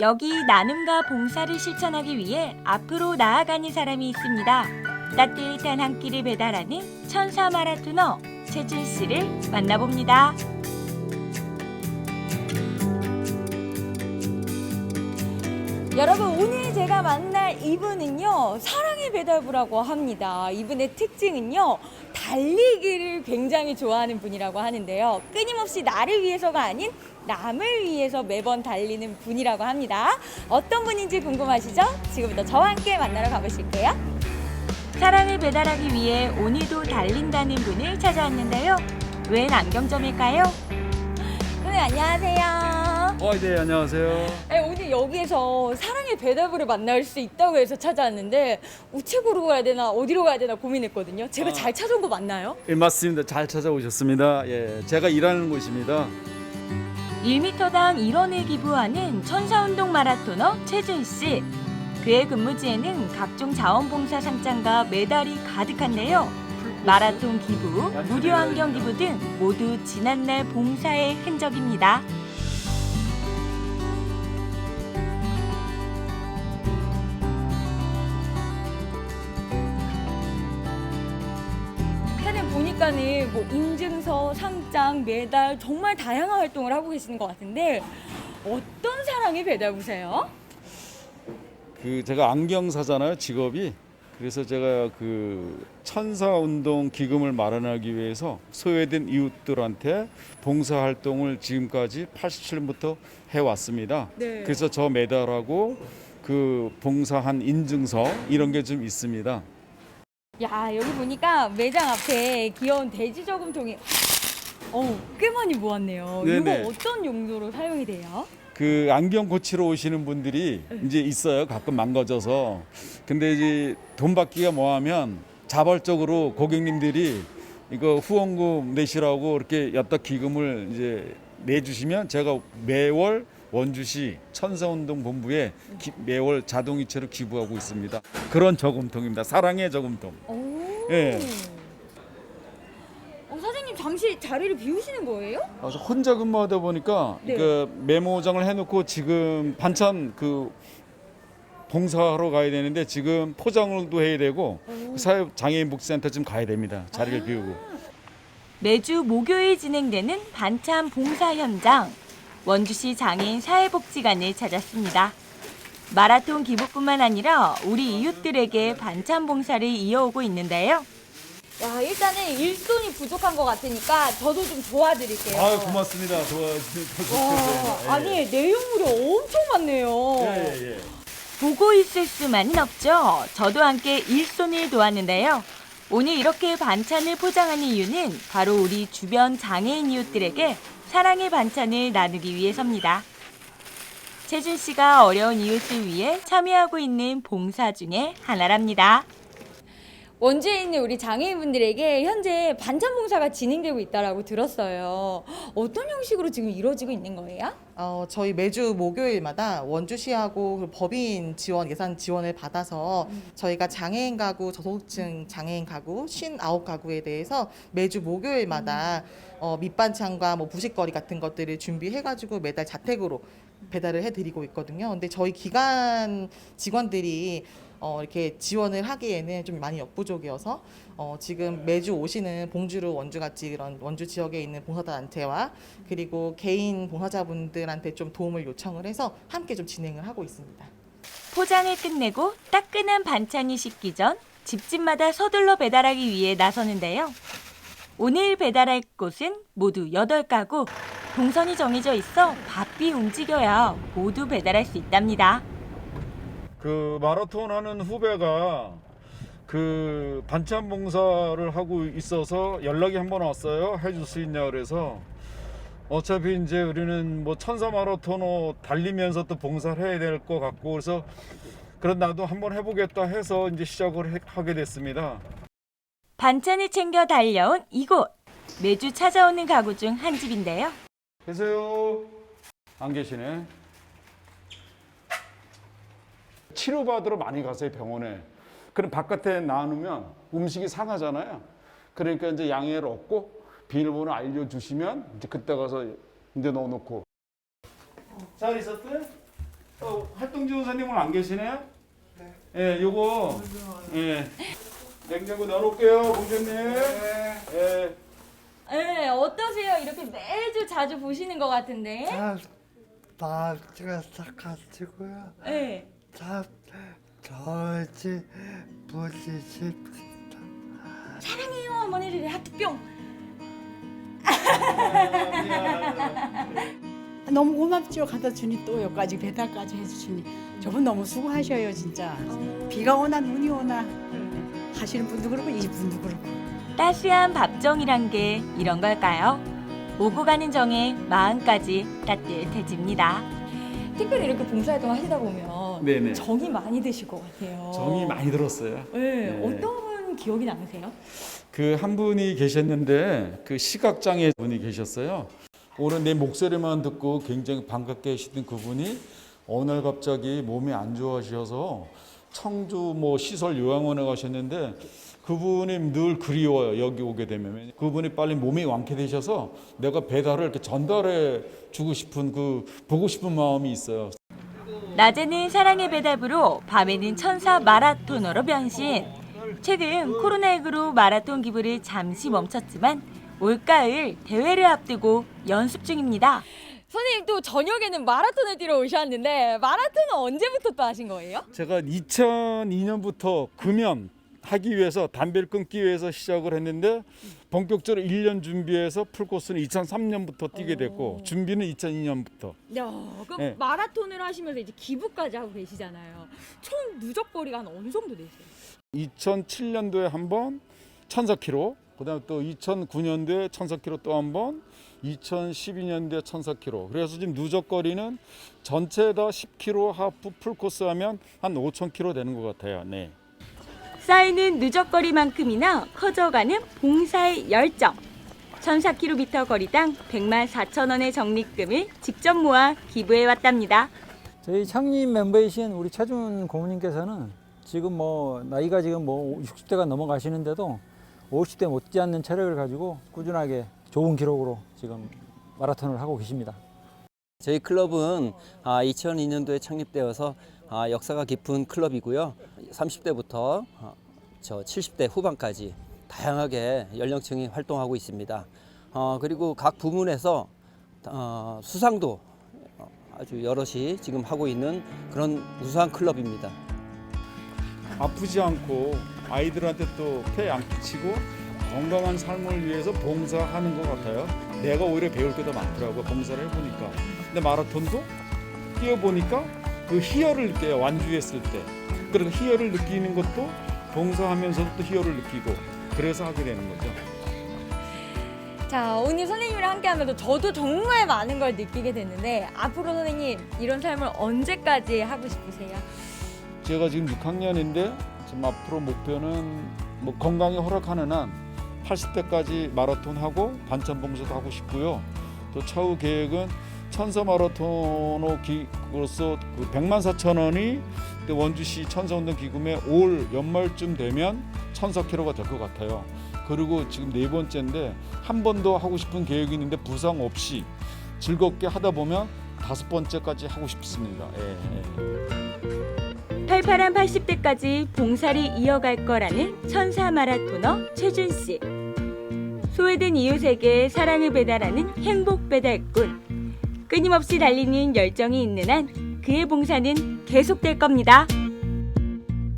여기 나눔과 봉사를 실천하기 위해 앞으로 나아가는 사람이 있습니다. 따뜻한 한 끼를 배달하는 천사 마라토너 최준 씨를 만나봅니다. 여러분 오늘 제가 만날 이분은요 사랑의 배달부라고 합니다. 이분의 특징은요 달리기를 굉장히 좋아하는 분이라고 하는데요. 끊임없이 나를 위해서가 아닌 남을 위해서 매번 달리는 분이라고 합니다. 어떤 분인지 궁금하시죠? 지금부터 저와 함께 만나러 가보실게요. 사랑을 배달하기 위해 오늘도 달린다는 분을 찾아왔는데요. 웬 안경점일까요? 선생님 안녕하세요. 어, 네, 안녕하세요. 아니, 오늘 여기에서 사랑의 배달부를 만날 수 있다고 해서 찾아왔는데 우체국으로 가야 되나 어디로 가야 되나 고민했거든요. 제가 아. 잘 찾아온 거 맞나요? 예, 맞습니다. 잘 찾아오셨습니다. 예, 제가 일하는 곳입니다. 1m당 1원을 기부하는 천사운동 마라토너 최준 씨. 그의 근무지에는 각종 자원봉사 상장과 메달이 가득한데요. 마라톤 기부, 무료 안경 기부 등 모두 지난날 봉사의 흔적입니다. 보니까는 뭐 인증서, 상장, 메달 정말 다양한 활동을 하고 계시는 것 같은데 어떤 사랑의 배달부세요? 그 제가 안경사잖아요, 직업이. 그래서 제가 그 천사 운동 기금을 마련하기 위해서 소외된 이웃들한테 봉사 활동을 지금까지 87년부터 해 왔습니다. 네. 그래서 저 메달하고 그 봉사한 인증서 이런 게 좀 있습니다. 야 여기 보니까 매장 앞에 귀여운 돼지 저금통이 어우 꽤 많이 모았네요. 네네. 이거 어떤 용도로 사용이 돼요? 그 안경 고치러 오시는 분들이 이제 있어요. 가끔 망가져서. 근데 이제 돈 받기가 뭐하면 자발적으로 고객님들이 이거 후원금 내시라고 이렇게 엽떡 기금을 이제 내주시면 제가 매월 원주시 천사운동 본부에 기- 매월 자동이체로 기부하고 있습니다. 그런 저금통입니다. 사랑의 저금통. 오. 예. 어, 사장님 잠시 자리를 비우시는 거예요? 아, 저 혼자 근무하다 보니까 네. 그 메모장을 해놓고 지금 반찬 그 봉사하러 가야 되는데 지금 포장도 해야 되고 그 사회 장애인 복지센터 좀 가야 됩니다. 자리를 비우고. 매주 목요일 진행되는 반찬 봉사 현장 원주시 장애인 사회복지관을 찾았습니다. 마라톤 기부뿐만 아니라 우리 이웃들에게 반찬 봉사를 이어오고 있는데요. 야 일단은 일손이 부족한 것 같으니까 저도 좀 도와드릴게요. 아 고맙습니다. 도와주셔서. 와, 아니 내용물이 엄청 많네요. 예, 예. 보고 있을 수만은 없죠. 저도 함께 일손을 도왔는데요. 오늘 이렇게 반찬을 포장하는 이유는 바로 우리 주변 장애인 이웃들에게 사랑의 반찬을 나누기 위해서입니다. 채준 씨가 어려운 이웃을 위해 참여하고 있는 봉사 중에 하나랍니다. 원주에 있는 우리 장애인분들에게 현재 반찬 봉사가 진행되고 있다라고 들었어요. 어떤 형식으로 지금 이루어지고 있는 거예요? 어, 저희 매주 목요일마다 원주시하고 법인 지원, 예산 지원을 받아서 저희가 장애인 가구, 저소득층 장애인 가구 59가구에 대해서 매주 목요일마다 어, 밑반찬과 뭐 부식거리 같은 것들을 준비해가지고 매달 자택으로 배달을 해드리고 있거든요. 근데 저희 기관 직원들이 어, 이렇게 지원을 하기에는 좀 많이 역부족이어서 어, 지금 매주 오시는 봉주루 원주같이 이런 원주 지역에 있는 봉사단체와 그리고 개인 봉사자분들 한테 좀 도움을 요청을 해서 함께 좀 진행을 하고 있습니다. 포장을 끝내고 따끈한 반찬이 식기 전 집집마다 서둘러 배달하기 위해 나서는데요. 오늘 배달할 곳은 모두 8가구. 동선이 정해져 있어 바삐 움직여야 모두 배달할 수 있답니다. 그 마라톤 하는 후배가 그 반찬 봉사를 하고 있어서 연락이 한 번 왔어요. 해줄 수 있냐 그래서 어차피 이제 우리는 뭐 천사 마라톤을 달리면서 또 봉사를 해야 될 것 같고 그래서 그런 나도 한번 해보겠다 해서 이제 시작을 해- 하게 됐습니다. 반찬을 챙겨 달려온 이곳. 매주 찾아오는 가구 중 한 집인데요. 계세요? 안 계시네. 치료받으러 많이 가세요 병원에. 그럼 바깥에 나누면 음식이 상하잖아요. 그러니까 이제 양해를 얻고 비밀번호 알려주시면 이제 그때 가서 이제 넣어놓고. 잘 있었대? 어, 황지훈 선생님 오늘 안 계시네? 네. 예, 요거 예. 냉장고 넣어놓을게요, 공주님. 예. 네, 어떠세요? 이렇게 매주 자주 보시는 것 같은데. 다 마스크가 닦아지고요. 네. 다 저지 싶다. 사랑해요 어머니를 하트뿅. 너무 고맙죠. 갖다 주니 또 여기까지 배달까지 해주시니 저분 너무 수고하셔요 진짜. 비가 오나 눈이 오나 하시는 분도 그렇고 이 분도 그렇고. 따스한 밥정이란 게 이런 걸까요? 오고 가는 정에 마음까지 따뜻해집니다. 특별히 이렇게 봉사활동 하시다 보면 네네. 정이 많이 드실 것 같아요. 정이 많이 들었어요. 네, 네. 어떤 분 기억이 남으세요? 그 한 분이 계셨는데 그 시각장애 분이 계셨어요. 오늘 내 목소리만 듣고 굉장히 반갑게 하시던 그분이 어느 날 갑자기 몸이 안 좋아지셔서 청주 뭐 시설 요양원에 가셨는데 그분이 늘 그리워요. 여기 오게 되면 그분이 빨리 몸이 완쾌되셔서 내가 배달을 이렇게 전달해 주고 싶은 그 보고 싶은 마음이 있어요. 낮에는 사랑의 배달부로 밤에는 천사 마라토너로 변신. 최근 코로나19로 마라톤 기부를 잠시 멈췄지만 올가을 대회를 앞두고 연습 중입니다. 선생님 또 저녁에는 마라톤을 뛰러 오셨는데 마라톤은 언제부터 또 하신 거예요? 제가 2002년부터 금연 하기 위해서 담배를 끊기 위해서 시작을 했는데 본격적으로 1년 준비해서 풀코스는 2003년부터 뛰게 됐고 준비는 2002년부터 야, 그럼 네. 마라톤을 하시면서 이제 기부까지 하고 계시잖아요. 총 누적 거리가 한 어느 정도 되세요? 2007년도에 한번 1,400km, 그다음에 또 2009년도에 1,400km 또 한 번, 2012년도에 1,400km. 그래서 지금 누적 거리는 전체 다 10km 하프 풀코스 하면 한 5,000km 되는 것 같아요. 네. 쌓이는 누적거리만큼이나 커져가는 봉사의 열정. 1,4km 거리당 100만 4천 원의 적립금을 직접 모아 기부해 왔답니다. 저희 창립 멤버이신 우리 최준 고모님께서는 지금 뭐 나이가 지금 뭐 60대가 넘어가시는데도 50대 못지않는 체력을 가지고 꾸준하게 좋은 기록으로 지금 마라톤을 하고 계십니다. 저희 클럽은 아, 2002년도에 창립되어서 아, 역사가 깊은 클럽이고요. 30대부터 어, 저 70대 후반까지 다양하게 연령층이 활동하고 있습니다. 어, 그리고 각 부문에서 어, 수상도 어, 아주 여럿이 지금 하고 있는 그런 우수한 클럽입니다. 아프지 않고 아이들한테 또 폐 안 끼치고 건강한 삶을 위해서 봉사하는 것 같아요. 내가 오히려 배울 게 더 많더라고 봉사를 해보니까. 근데 마라톤도 뛰어보니까 그 희열을 느껴요. 완주했을 때. 그리고 희열을 느끼는 것도 봉사하면서도 또 희열을 느끼고 그래서 하게 되는 거죠. 자, 오늘 선생님이랑 함께 하면서 저도 정말 많은 걸 느끼게 됐는데 앞으로 선생님 이런 삶을 언제까지 하고 싶으세요? 제가 지금 6학년인데 지금 앞으로 목표는 뭐 건강이 허락하는 한 80대까지 마라톤 하고 반찬 봉사도 하고 싶고요. 또 차후 계획은 천사 마라토너 기로서 그 100만 4천 원이 원주시 천사운동 기금에 올 연말쯤 되면 1,400km가 될 것 같아요. 그리고 지금 네 번째인데 한 번 더 하고 싶은 계획이 있는데 부상 없이 즐겁게 하다 보면 다섯 번째까지 하고 싶습니다. 예, 예. 팔팔한 80대까지 봉사를 이어갈 거라는 천사 마라토너 최준 씨. 소외된 이웃에게 사랑을 배달하는 행복 배달꾼. 끊임없이 달리는 열정이 있는 한 그의 봉사는 계속될 겁니다.